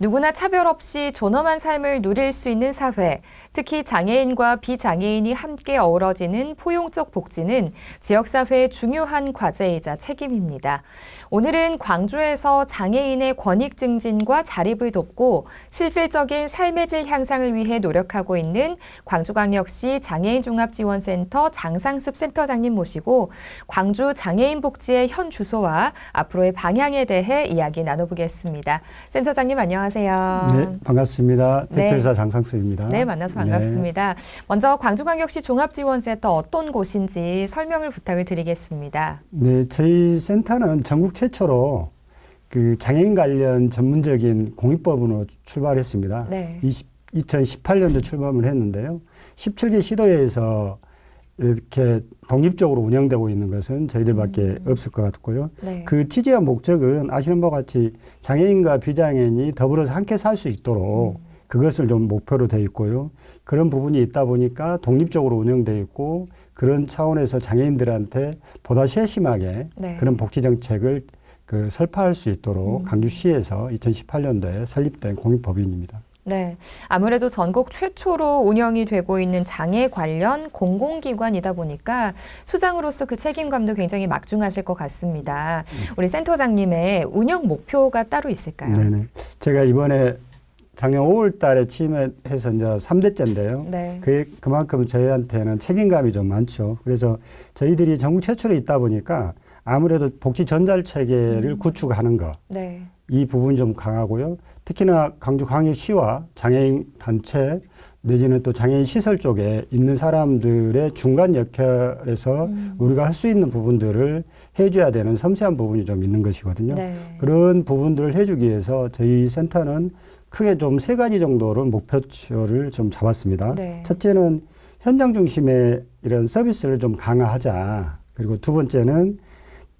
누구나 차별 없이 존엄한 삶을 누릴 수 있는 사회, 특히 장애인과 비장애인이 함께 어우러지는 포용적 복지는 지역사회의 중요한 과제이자 책임입니다. 오늘은 광주에서 장애인의 권익 증진과 자립을 돕고 실질적인 삶의 질 향상을 위해 노력하고 있는 광주광역시 장애인종합지원센터 장상습 센터장님 모시고 광주 장애인 복지의 현 주소와 앞으로의 방향에 대해 이야기 나눠보겠습니다. 센터장님 안녕하세요. 네, 반갑습니다. 네. 대표이사 장상수입니다. 네, 만나서 반갑습니다. 먼저 광주광역시 종합지원센터 어떤 곳인지 설명을 부탁을 드리겠습니다. 네, 저희 센터는 전국 최초로 그 장애인 관련 전문적인 공익법으로 출발했습니다. 네. 20, 2018년도 출범을 했는데요. 17개 시도에서 이렇게 독립적으로 운영되고 있는 것은 저희들밖에 없을 것 같고요. 네. 그 취지와 목적은 아시는 바와 같이 장애인과 비장애인이 더불어서 함께 살 수 있도록 그것을 좀 목표로 돼 있고요. 그런 부분이 있다 보니까 독립적으로 운영돼 있고 그런 차원에서 장애인들한테 보다 세심하게 네. 그런 복지 정책을 그 설파할 수 있도록 강주시에서 2018년도에 설립된 공익법인입니다. 네. 아무래도 전국 최초로 운영이 되고 있는 장애 관련 공공기관이다 보니까 수장으로서 그 책임감도 굉장히 막중하실 것 같습니다. 우리 센터장님의 운영 목표가 따로 있을까요? 네네. 제가 이번에 작년 5월 달에 취임해서 이제 3대째인데요. 네. 그, 그만큼 저희한테는 책임감이 좀 많죠. 그래서 저희들이 전국 최초로 있다 보니까 아무래도 복지 전달 체계를 구축하는 거, 네. 이 부분이 좀 강하고요. 특히나 강주 광역시와 장애인 단체 내지는 또 장애인 시설 쪽에 있는 사람들의 중간 역할에서 우리가 할 수 있는 부분들을 해줘야 되는 섬세한 부분이 좀 있는 것이거든요. 네. 그런 부분들을 해주기 위해서 저희 센터는 크게 좀 세 가지 정도를 목표를 좀 잡았습니다. 네. 첫째는 현장 중심의 이런 서비스를 좀 강화하자. 그리고 두 번째는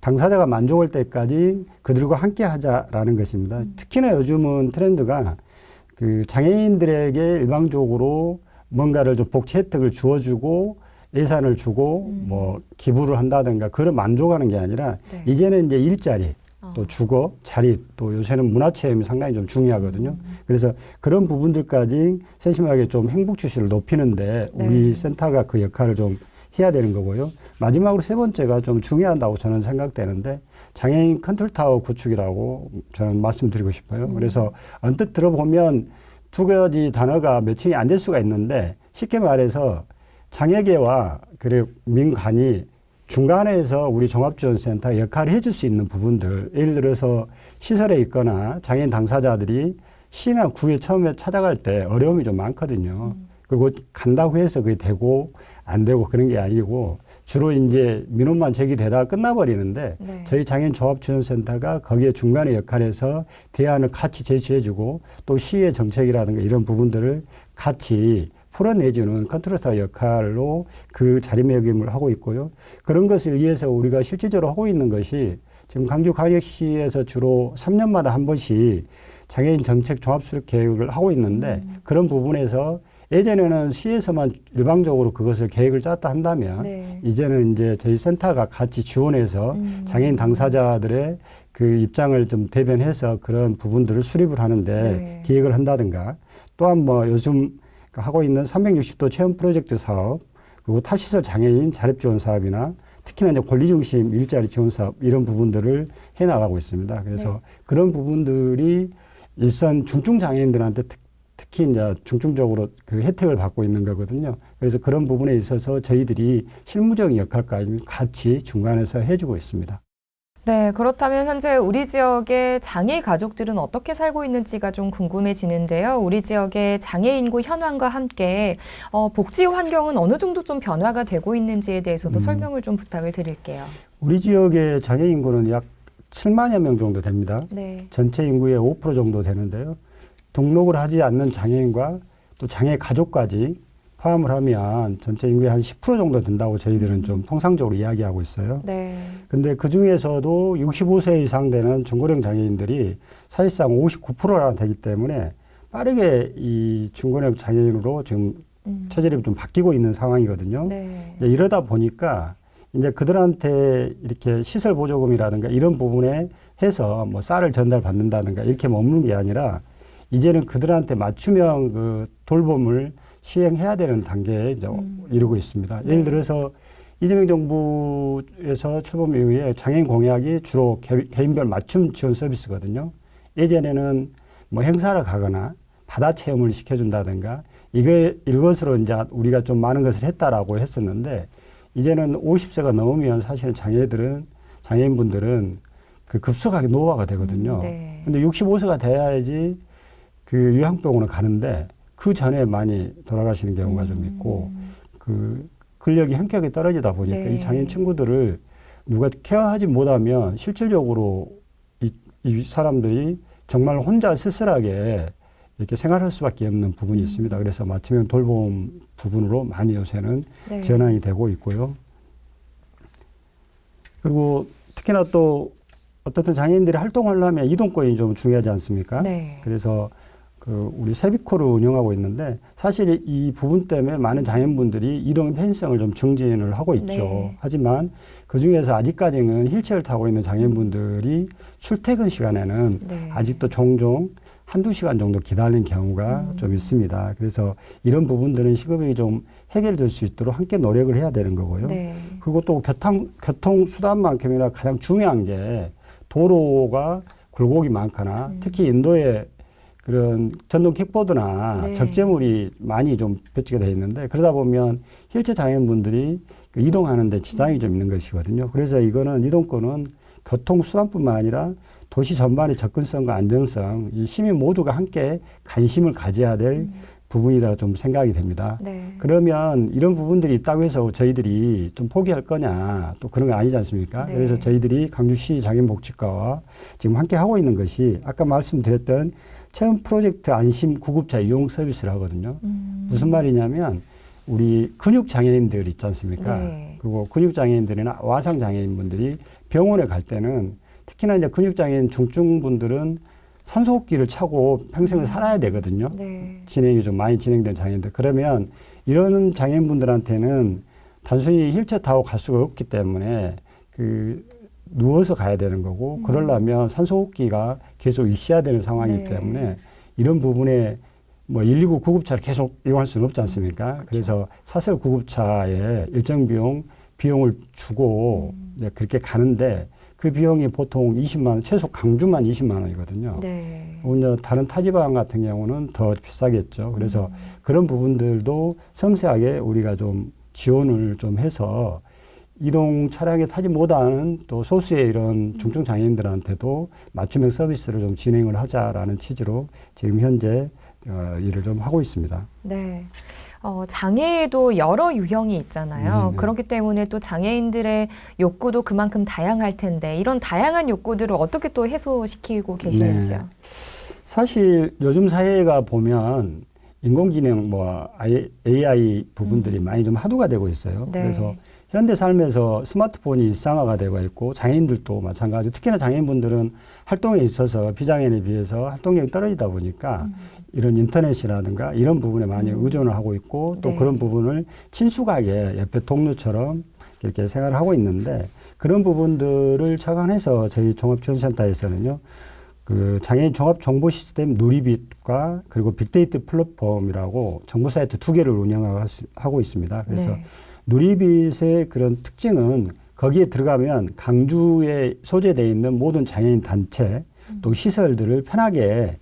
당사자가 만족할 때까지 그들과 함께 하자라는 것입니다. 특히나 요즘은 트렌드가 그 장애인들에게 일방적으로 뭔가를 좀 복지 혜택을 주어주고 예산을 주고 뭐 기부를 한다든가 그런 만족하는 게 아니라 네. 이제는 이제 일자리 어. 또 주거 자립 또 요새는 문화체험이 상당히 좀 중요하거든요. 그래서 그런 부분들까지 세심하게 좀 행복 추시를 높이는데 네. 우리 센터가 그 역할을 좀 해야 되는 거고요. 마지막으로 세 번째가 좀 중요하다고 저는 생각되는데 장애인 컨트롤타워 구축이라고 저는 말씀드리고 싶어요. 그래서 언뜻 들어보면 두 가지 단어가 매칭이 안 될 수가 있는데 쉽게 말해서 장애계와 그리고 민간이 중간에서 우리 종합지원센터 역할을 해줄 수 있는 부분들 예를 들어서 시설에 있거나 장애인 당사자들이 시나 구에 처음에 찾아갈 때 어려움이 좀 많거든요. 그리고 간다고 해서 그게 되고 안 되고 그런 게 아니고 주로 이제 민원만 제기되다가 끝나버리는데 네. 저희 장애인 종합지원센터가 거기에 중간의 역할에서 대안을 같이 제시해주고 또 시의 정책이라든가 이런 부분들을 같이 풀어내주는 컨트롤터 역할로 그 자리매김을 하고 있고요. 그런 것을 위해서 우리가 실질적으로 하고 있는 것이 지금 강주광역시에서 주로 3년마다 한 번씩 장애인 정책 종합 수립 계획을 하고 있는데 그런 부분에서 예전에는 시에서만 일방적으로 그것을 계획을 짰다 한다면 네. 이제는 이제 저희 센터가 같이 지원해서 음. 장애인 당사자들의 그 입장을 좀 대변해서 그런 부분들을 수립을 하는데 네. 기획을 한다든가 또한 뭐 요즘 하고 있는 360도 체험 프로젝트 사업 그리고 타시설 장애인 자립 지원 사업이나 특히나 이제 권리 중심 일자리 지원 사업 이런 부분들을 해 나가고 있습니다. 그래서 네. 그런 부분들이 일선 중증 장애인들한테 특, 특히 이제 중증적으로 그 혜택을 받고 있는 거거든요. 그래서 그런 부분에 있어서 저희들이 실무적인 역할까지 같이 중간에서 해주고 있습니다. 네, 그렇다면 현재 우리 지역의 장애 가족들은 어떻게 살고 있는지가 좀 궁금해지는데요. 우리 지역의 장애 인구 현황과 함께 어, 복지 환경은 어느 정도 좀 변화가 되고 있는지에 대해서도 음. 설명을 좀 부탁을 드릴게요. 우리 지역의 장애 인구는 약 7만여 명 정도 됩니다. 네. 전체 인구의 5% 정도 되는데요. 등록을 하지 않는 장애인과 또 장애 가족까지 포함을 하면 전체 인구의 한 10% 정도 된다고 저희들은 좀 통상적으로 이야기하고 있어요. 네. 근데 그 중에서도 65세 이상 되는 중고령 장애인들이 사실상 59%나 되기 때문에 빠르게 이 중고령 장애인으로 지금 음. 체질이 좀 바뀌고 있는 상황이거든요. 네. 이러다 보니까 이제 그들한테 이렇게 시설 보조금이라든가 이런 부분에 해서 뭐 쌀을 전달받는다든가 이렇게 머무는 게 아니라 이제는 그들한테 맞춤형 그 돌봄을 시행해야 되는 단계에 이제 음. 이르고 있습니다. 네. 예를 들어서 이재명 정부에서 출범 이후에 장애인 공약이 주로 개, 개인별 맞춤 지원 서비스거든요. 예전에는 뭐 행사를 가거나 바다 체험을 시켜준다든가 이게 이것으로 이제 우리가 좀 많은 것을 했다라고 했었는데 이제는 50세가 넘으면 사실은 장애들은 장애인분들은 그 급속하게 노화가 되거든요. 네. 근데 65세가 돼야지 그 요양병원을 가는데 그 전에 많이 돌아가시는 경우가 좀 있고 음. 그 근력이 현격히 떨어지다 보니까 네. 이 장애인 친구들을 누가 케어하지 못하면 실질적으로 이, 이 사람들이 정말 혼자 쓸쓸하게 이렇게 생활할 수밖에 없는 부분이 있습니다. 그래서 맞춤형 돌봄 부분으로 많이 요새는 네. 전환이 되고 있고요. 그리고 특히나 또 어떻든 장애인들이 활동하려면 이동권이 좀 중요하지 않습니까? 네. 그래서 그 우리 세비코를 운영하고 있는데 사실 이 부분 때문에 많은 장애인분들이 이동 편의성을 좀 증진을 하고 있죠. 네. 하지만 그 중에서 아직까지는 휠체어를 타고 있는 장애인분들이 출퇴근 시간에는 네. 아직도 종종 한두 시간 정도 기다리는 경우가 음. 좀 있습니다. 그래서 이런 부분들은 시급이 좀 해결될 수 있도록 함께 노력을 해야 되는 거고요. 네. 그리고 또 교통, 교통수단만큼이나 가장 중요한 게 도로가 굴곡이 많거나 음. 특히 인도에 그런 전동 킥보드나 네. 적재물이 많이 좀 배치가 되어 있는데 그러다 보면 힐체 장애인분들이 그 이동하는 데 지장이 좀 있는 것이거든요. 그래서 이거는 이동권은 교통수단뿐만 아니라 도시 전반의 접근성과 안정성, 이 시민 모두가 함께 관심을 가져야 될 음. 부분이다 좀 생각이 됩니다. 네. 그러면 이런 부분들이 있다고 해서 저희들이 좀 포기할 거냐 또 그런 건 아니지 않습니까? 네. 그래서 저희들이 강주시 장애인복지과와 지금 함께 하고 있는 것이 아까 말씀드렸던 체험 프로젝트 안심 구급차 이용 서비스를 하거든요. 음. 무슨 말이냐면 우리 근육 장애인들 있지 않습니까? 네. 그리고 근육 장애인들이나 와상 장애인분들이 병원에 갈 때는 특히나 이제 근육 장애인 중증 분들은 산소호흡기를 차고 평생을 살아야 되거든요. 네. 진행이 좀 많이 진행된 장애인들. 그러면 이런 장애인분들한테는 단순히 휠체어 타고 갈 수가 없기 때문에 그 누워서 가야 되는 거고 음. 그러려면 산소호흡기가 계속 있어야 되는 상황이기 네. 때문에 이런 부분에 뭐 119 구급차를 계속 이용할 수는 없지 않습니까? 그렇죠. 그래서 사설 구급차에 일정 비용 비용을 주고 음. 그렇게 가는데 그 비용이 보통 20만 원, 최소 강주만 20만 원이거든요. 네. 오히려 다른 타지방 같은 경우는 더 비싸겠죠. 그래서 음. 그런 부분들도 섬세하게 우리가 좀 지원을 좀 해서 이동 차량에 타지 못하는 또 소수의 이런 중증 장애인들한테도 맞춤형 서비스를 좀 진행을 하자라는 취지로 지금 현재 어, 일을 좀 하고 있습니다. 네. 어, 장애에도 여러 유형이 있잖아요. 네, 네. 그렇기 때문에 또 장애인들의 욕구도 그만큼 다양할 텐데 이런 다양한 욕구들을 어떻게 또 해소시키고 계시는지요? 네. 사실 요즘 사회가 보면 인공지능 뭐 AI 부분들이 많이 좀 하도가 되고 있어요. 네. 그래서 현대 삶에서 스마트폰이 일상화가 되고 있고 장애인들도 마찬가지로 특히나 장애인분들은 활동에 있어서 비장애인에 비해서 활동력이 떨어지다 보니까 음. 이런 인터넷이라든가 이런 부분에 많이 음. 의존을 하고 있고 또 네. 그런 부분을 친숙하게 옆에 동료처럼 이렇게 생활을 하고 있는데 그런 부분들을 착안해서 저희 종합지원센터에서는요. 그 장애인 종합 정보 시스템 누리빛과 그리고 빅데이터 플랫폼이라고 정보 사이트 두 개를 운영하고 있습니다. 그래서 네. 누리빛의 그런 특징은 거기에 들어가면 강주에 소재되어 있는 모든 장애인 단체 또 시설들을 편하게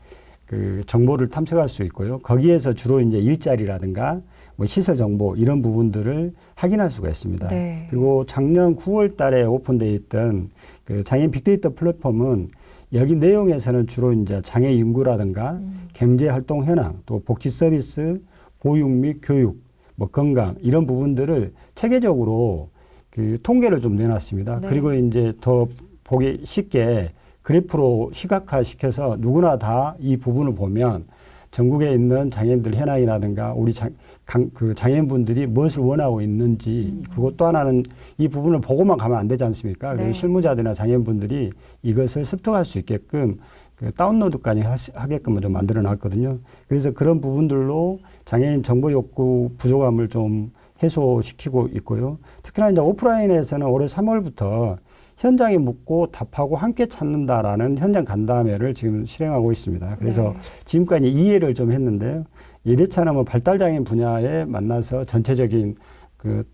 그 정보를 탐색할 수 있고요. 거기에서 주로 이제 일자리라든가 뭐 시설 정보 이런 부분들을 확인할 수가 있습니다. 네. 그리고 작년 9월 달에 오픈되어 있던 그 장애인 빅데이터 플랫폼은 여기 내용에서는 주로 이제 장애 인구라든가 음. 경제 활동 현황, 또 복지 서비스, 보육 및 교육, 뭐 건강 이런 부분들을 체계적으로 그 통계를 좀 내놨습니다. 네. 그리고 이제 더 보기 쉽게 그래프로 시각화 시켜서 누구나 다 이 부분을 보면 전국에 있는 장애인들 현황이라든가 우리 장, 강, 그 장애인분들이 무엇을 원하고 있는지 음. 그리고 또 하나는 이 부분을 보고만 가면 안 되지 않습니까? 네. 실무자들이나 장애인분들이 이것을 습득할 수 있게끔 그 다운로드까지 하게끔 좀 만들어 놨거든요. 그래서 그런 부분들로 장애인 정보 욕구 부족함을 좀 해소시키고 있고요. 특히나 이제 오프라인에서는 올해 3월부터 현장에 묻고 답하고 함께 찾는다라는 현장 간담회를 지금 실행하고 있습니다. 그래서 네. 지금까지 이해를 좀 했는데요. 예대차나 뭐 발달장애인 분야에 만나서 전체적인 그,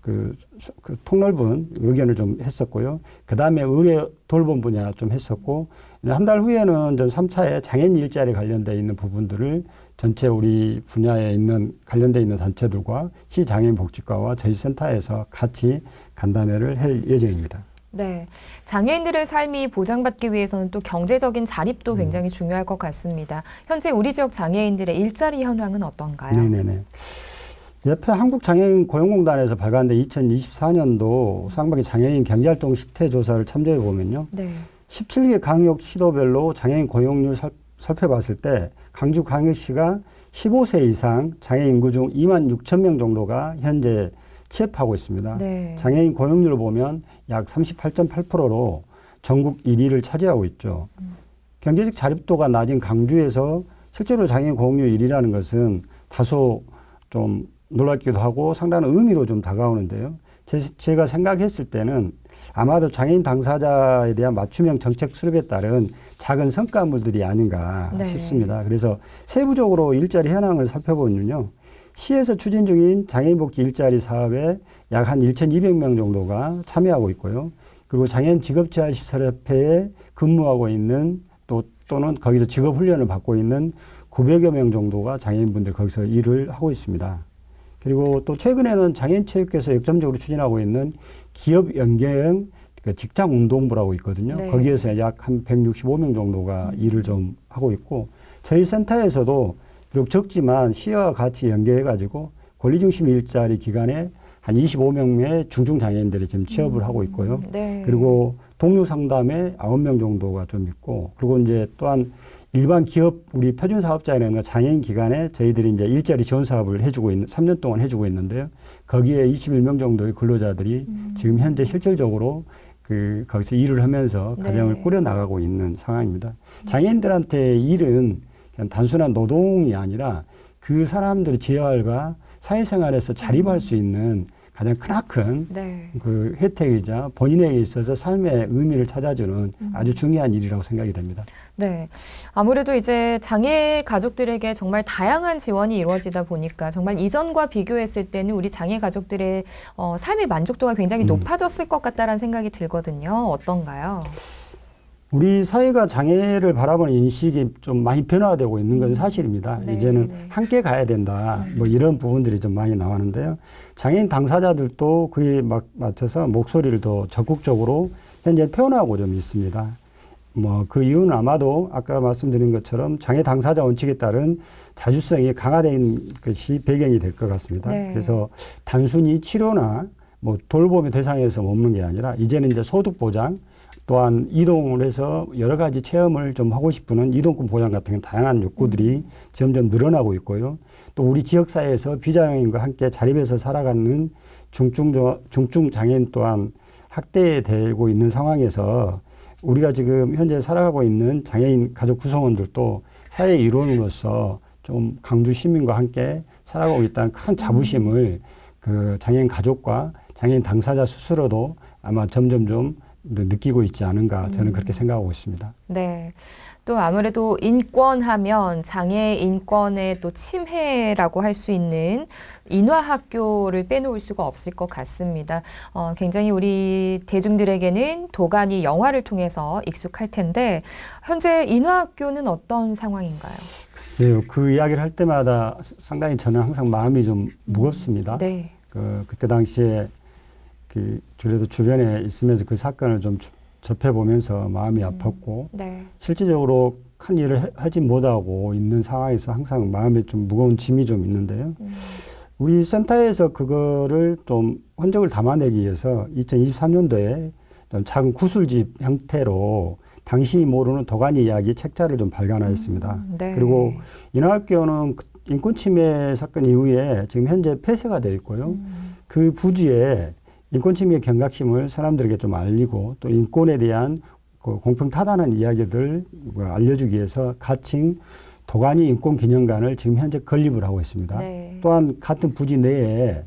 그, 그 통넓은 의견을 좀 했었고요. 그 다음에 의뢰 돌봄 분야 좀 했었고, 한 달 후에는 좀 3차에 장애인 일자리 관련돼 있는 부분들을 전체 우리 분야에 있는 관련돼 있는 단체들과 시장애인 복지과와 저희 센터에서 같이 간담회를 할 예정입니다. 네. 장애인들의 삶이 보장받기 위해서는 또 경제적인 자립도 음. 굉장히 중요할 것 같습니다. 현재 우리 지역 장애인들의 일자리 현황은 어떤가요? 네네네. 옆에 한국장애인 고용공단에서 발간된 2024년도 상반기 장애인 경제활동 시태 조사를 참조해 보면요. 네. 17개 강역 시도별로 장애인 고용률 살, 살펴봤을 때 강주 광역시가 15세 이상 장애인 인구 중 2만 6천 명 정도가 현재 취업하고 있습니다. 네. 장애인 고용률을 보면 약 38.8%로 전국 1위를 차지하고 있죠. 경제적 자립도가 낮은 강주에서 실제로 장애인 고용률 1위라는 것은 다소 좀 놀랍기도 하고 상당한 의미로 좀 다가오는데요. 제, 가 생각했을 때는 아마도 장애인 당사자에 대한 맞춤형 정책 수립에 따른 작은 성과물들이 아닌가 네. 싶습니다. 그래서 세부적으로 일자리 현황을 살펴보면요. 시에서 추진 중인 장애인 복지 일자리 사업에 약 한 1,200명 정도가 참여하고 있고요. 그리고 장애인 직업재활시설협회에 근무하고 있는 또 또는 거기서 직업 훈련을 받고 있는 900여 명 정도가 장애인분들 거기서 일을 하고 있습니다. 그리고 또 최근에는 장애인 체육회에서 역점적으로 추진하고 있는 기업 연계형 그 직장 운동부라고 있거든요. 네. 거기에서 약 한 165명 정도가 일을 좀 하고 있고 저희 센터에서도 비록 적지만 시와 같이 연계해 가지고 권리중심 일자리 기간에 한 25명의 중증 장애인들이 지금 취업을 하고 있고요. 네. 그리고 동료 상담에 9명 정도가 좀 있고 그리고 이제 또한 일반 기업 우리 표준 사업자라는 장애인 기관에 저희들이 이제 일자리 지원 사업을 해주고 있는 3년 동안 해주고 있는데요. 거기에 21명 정도의 근로자들이 음. 지금 현재 실질적으로 그 거기서 일을 하면서 가정을 네. 꾸려 나가고 있는 상황입니다. 장애인들한테 일은 그냥 단순한 노동이 아니라 그 사람들의 재활과 사회생활에서 자립할 수 있는 가장 크나큰 네. 그 혜택이자 본인에게 있어서 삶의 의미를 찾아주는 아주 중요한 일이라고 생각이 됩니다. 네. 아무래도 이제 장애 가족들에게 정말 다양한 지원이 이루어지다 보니까 정말 이전과 비교했을 때는 우리 장애 가족들의 어, 삶의 만족도가 굉장히 음. 높아졌을 것 같다라는 생각이 들거든요. 어떤가요? 우리 사회가 장애를 바라보는 인식이 좀 많이 변화되고 있는 건 사실입니다. 네, 이제는 네. 함께 가야 된다. 뭐 이런 부분들이 좀 많이 나왔는데요. 장애인 당사자들도 그에 막 맞춰서 목소리를 더 적극적으로 현재 표현하고 좀 있습니다. 뭐 그 이유는 아마도 아까 말씀드린 것처럼 장애 당사자 원칙에 따른 자주성이 강화된 것이 배경이 될 것 같습니다. 네. 그래서 단순히 치료나 뭐 돌봄의 대상에서 머무는 게 아니라 이제는 이제 소득 보장 또한 이동을 해서 여러 가지 체험을 좀 하고 싶은 이동권 보장 같은 다양한 욕구들이 점점 늘어나고 있고요. 또 우리 지역사회에서 비장애인과 함께 자립해서 살아가는 중증, 중증 장애인 또한 학대되고 있는 상황에서 우리가 지금 현재 살아가고 있는 장애인 가족 구성원들도 사회 일원으로서 좀 강주 시민과 함께 살아가고 있다는 큰 자부심을 그 장애인 가족과 장애인 당사자 스스로도 아마 점점 좀 느끼고 있지 않은가 저는 그렇게 생각하고 있습니다. 네. 또 아무래도 인권하면 장애 인권의 또 침해라고 할 수 있는 인화학교를 빼놓을 수가 없을 것 같습니다. 어, 굉장히 우리 대중들에게는 도가니 영화를 통해서 익숙할 텐데 현재 인화학교는 어떤 상황인가요? 글쎄요, 그 이야기를 할 때마다 상당히 저는 항상 마음이 좀 무겁습니다. 네. 그 그때 당시에 그 주례도 주변에 있으면서 그 사건을 좀 주- 접해보면서 마음이 아팠고 네. 실질적으로 큰 일을 해- 하지 못하고 있는 상황에서 항상 마음에 좀 무거운 짐이 좀 있는데요. 음. 우리 센터에서 그거를 좀 흔적을 담아내기 위해서 2023년도에 좀 작은 구술집 형태로 당신이 모르는 도가니 이야기 책자를 좀 발간하였습니다. 네. 그리고 인하학교는 그 인권 침해 사건 이후에 지금 현재 폐쇄가 되어 있고요. 음. 그 부지에 인권 침해 경각심을 사람들에게 좀 알리고 또 인권에 대한 그 공평 타당한 이야기들 을 알려주기 위해서 가칭 도가니 인권 기념관을 지금 현재 건립을 하고 있습니다. 네. 또한 같은 부지 내에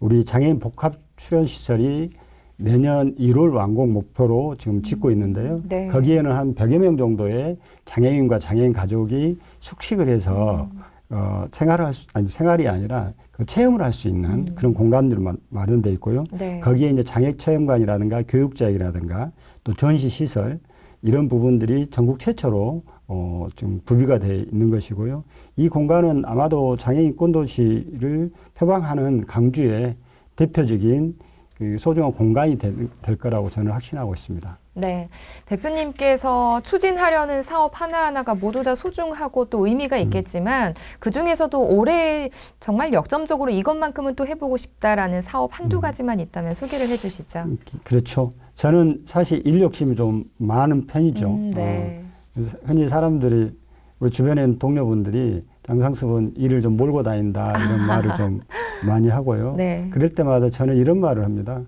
우리 장애인 복합 출연 시설이 내년 1월 완공 목표로 지금 짓고 있는데요. 네. 거기에는 한 100여 명 정도의 장애인과 장애인 가족이 숙식을 해서 어, 생활을 할 수, 아니 생활이 아니라 그 체험을 할 수 있는 그런 공간들이 마- 마련돼 있고요. 네. 거기에 이제 장애 체험관이라든가 교육자이라든가 또 전시 시설 이런 부분들이 전국 최초로 어, 지금 구비가 돼 있는 것이고요. 이 공간은 아마도 장애인 꼰도시를 표방하는 강주의 대표적인 그 소중한 공간이 될, 될 거라고 저는 확신하고 있습니다. 네. 대표님께서 추진하려는 사업 하나하나가 모두 다 소중하고 또 음. 의미가 있겠지만 그 중에서도 올해 정말 역점적으로 이것만큼은 또 해보고 싶다라는 사업 음. 한두 가지만 있다면 소개를 해 주시죠. 기- 그렇죠. 저는 사실 일 욕심이 좀 많은 편이죠. 음, 네. 어, 흔히 사람들이 우리 주변에 동료분들이 장상습은 일을 좀 몰고 다닌다 이런 말을 좀 많이 하고요. 네. 그럴 때마다 저는 이런 말을 합니다.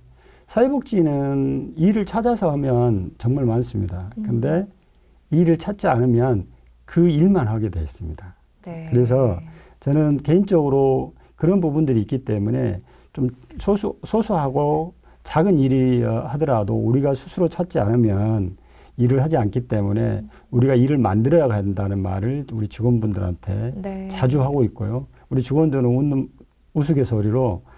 사회복지는 일을 찾아서 하면 정말 많습니다. 음. 근데 일을 찾지 않으면 그 일만 하게 돼 있습니다. 네. 그래서 저는 개인적으로 그런 부분들이 있기 때문에 좀 소수, 소소하고 작은 일이 어, 하더라도 우리가 스스로 찾지 않으면 일을 하지 않기 때문에 우리가 일을 만들어야 한다는 말을 우리 직원분들한테 네. 자주 하고 있고요. 우리 직원들은 웃는 우스갯소리로 그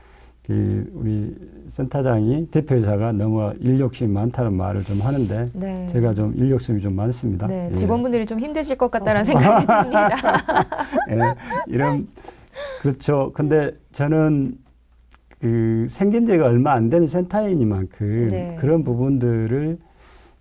우리 센터장이 대표이사가 너무 일 욕심이 많다는 말을 좀 하는데 네. 제가 좀일 욕심이 좀 많습니다. 네, 예. 직원분들이 좀 힘드실 것 같다는 생각이 듭니다. 예, 이런 그렇죠. 근데 저는 그 생긴 지가 얼마 안 되는 센터이니만큼 네. 그런 부분들을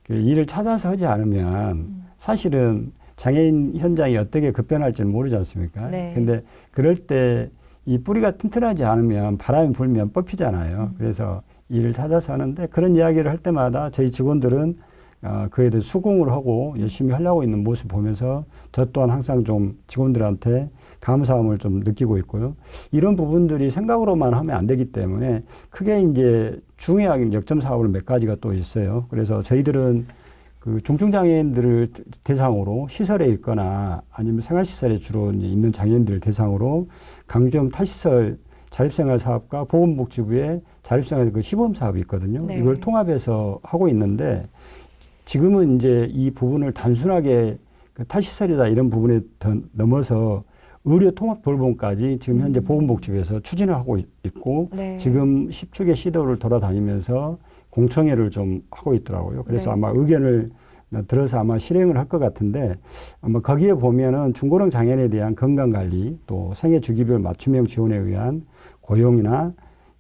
그 일을 찾아서 하지 않으면 음. 사실은 장애인 현장이 어떻게 급변할지는 모르지 않습니까? 네. 근데 그럴 때 이 뿌리가 튼튼하지 않으면 바람이 불면 뽑히잖아요. 음. 그래서 일을 찾아서 하는데 그런 이야기를 할 때마다 저희 직원들은 어, 그에 대해 수긍을 하고 열심히 하려고 있는 모습 보면서 저 또한 항상 좀 직원들한테 감사함을 좀 느끼고 있고요. 이런 부분들이 생각으로만 하면 안 되기 때문에 크게 이제 중요한 역점 사업을 몇 가지가 또 있어요. 그래서 저희들은 그 중증장애인들을 대상으로 시설에 있거나 아니면 생활시설에 주로 있는 장애인들을 대상으로 강주형 탈시설 자립생활 사업과 보건복지부의 자립생활 그 시범 사업이 있거든요. 네. 이걸 통합해서 하고 있는데 지금은 이제 이 부분을 단순하게 그 탈시설이다 이런 부분에 더 넘어서 의료 통합 돌봄까지 지금 현재 보건복지부에서 추진을 하고 있- 있고 네. 지금 10축의 시도를 돌아다니면서 공청회를 좀 하고 있더라고요. 그래서 네. 아마 의견을 들어서 아마 실행을 할 것 같은데 아마 거기에 보면은 중고령 장애인에 대한 건강 관리 또 생애 주기별 맞춤형 지원에 의한 고용이나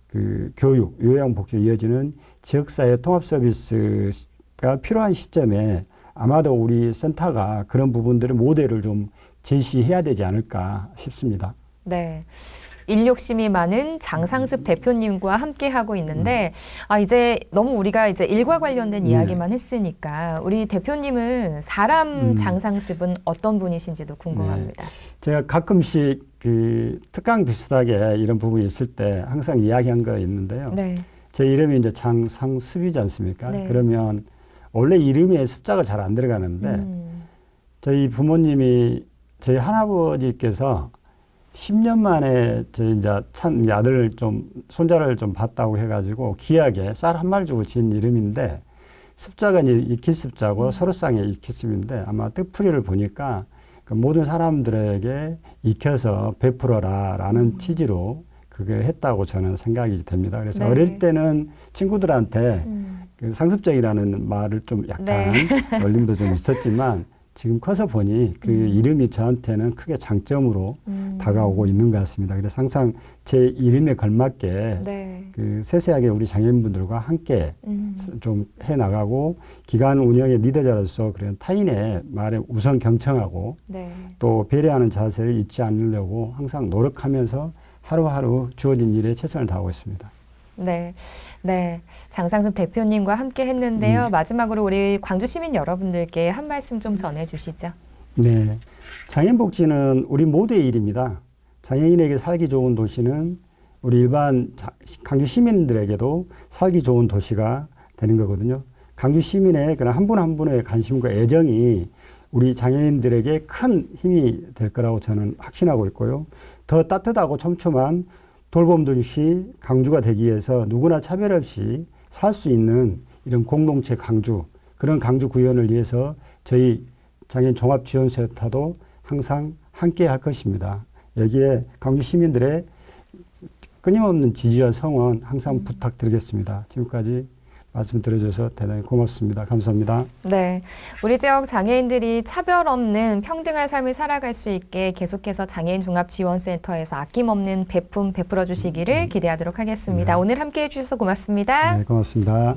그 교육, 요양 복지에 이어지는 지역사회 통합 서비스가 필요한 시점에 아마도 우리 센터가 그런 부분들의 모델을 좀 제시해야 되지 않을까 싶습니다. 네. 일 욕심이 많은 장상습 대표님과 함께 하고 있는데 아 이제 너무 우리가 이제 일과 관련된 네. 이야기만 했으니까 우리 대표님은 사람 음. 장상습은 어떤 분이신지도 궁금합니다. 제가 가끔씩 그 특강 비슷하게 이런 부분이 있을 때 항상 이야기한 거 있는데요. 네. 제 이름이 이제 장상습이지 않습니까? 네. 그러면 원래 이름에 습자가 잘 안 들어가는데 음. 저희 부모님이 저희 할아버지께서 10년 만에 저희 이제 찬 이제 아들 좀 손자를 좀 봤다고 해가지고 귀하게 쌀 한 마리 주고 지은 이름인데 습자가 이제 습자고 서로쌍의 익히 습인데 아마 뜻풀이를 보니까 그 모든 사람들에게 익혀서 베풀어라라는 취지로 그게 했다고 저는 생각이 됩니다. 그래서 네. 어릴 때는 친구들한테 음. 그 상습적이라는 말을 좀 약간 네. 놀림도 좀 있었지만 지금 커서 보니 그 음. 이름이 저한테는 크게 장점으로 음. 다가오고 있는 것 같습니다. 그래서 항상 제 이름에 걸맞게 네. 그 세세하게 우리 장애인분들과 함께 음. 좀 해 나가고 기관 운영의 리더자로서 그런 타인의 말에 우선 경청하고 네. 또 배려하는 자세를 잊지 않으려고 항상 노력하면서 하루하루 주어진 일에 최선을 다하고 있습니다. 네. 네. 장상습 대표님과 함께 했는데요. 음. 마지막으로 우리 광주 시민 여러분들께 한 말씀 좀 전해 주시죠. 네. 장애인 복지는 우리 모두의 일입니다. 장애인에게 살기 좋은 도시는 우리 일반 자- 강주 시민들에게도 살기 좋은 도시가 되는 거거든요. 강주 시민의 그런 한 분 한 분의 관심과 애정이 우리 장애인들에게 큰 힘이 될 거라고 저는 확신하고 있고요. 더 따뜻하고 촘촘한 돌봄 도시 강주가 되기 위해서 누구나 차별 없이 살 수 있는 이런 공동체 강주 그런 강주 구현을 위해서 저희 장애인 종합지원센터도 항상 함께 할 것입니다. 여기에 강주 시민들의 끊임없는 지지와 성원 항상 부탁드리겠습니다. 지금까지 말씀 들어줘서 대단히 고맙습니다. 감사합니다. 네. 우리 지역 장애인들이 차별 없는 평등한 삶을 살아갈 수 있게 계속해서 장애인 종합지원센터에서 아낌없는 배품 베풀어 주시기를 기대하도록 하겠습니다. 네. 오늘 함께 해주셔서 고맙습니다. 네, 고맙습니다.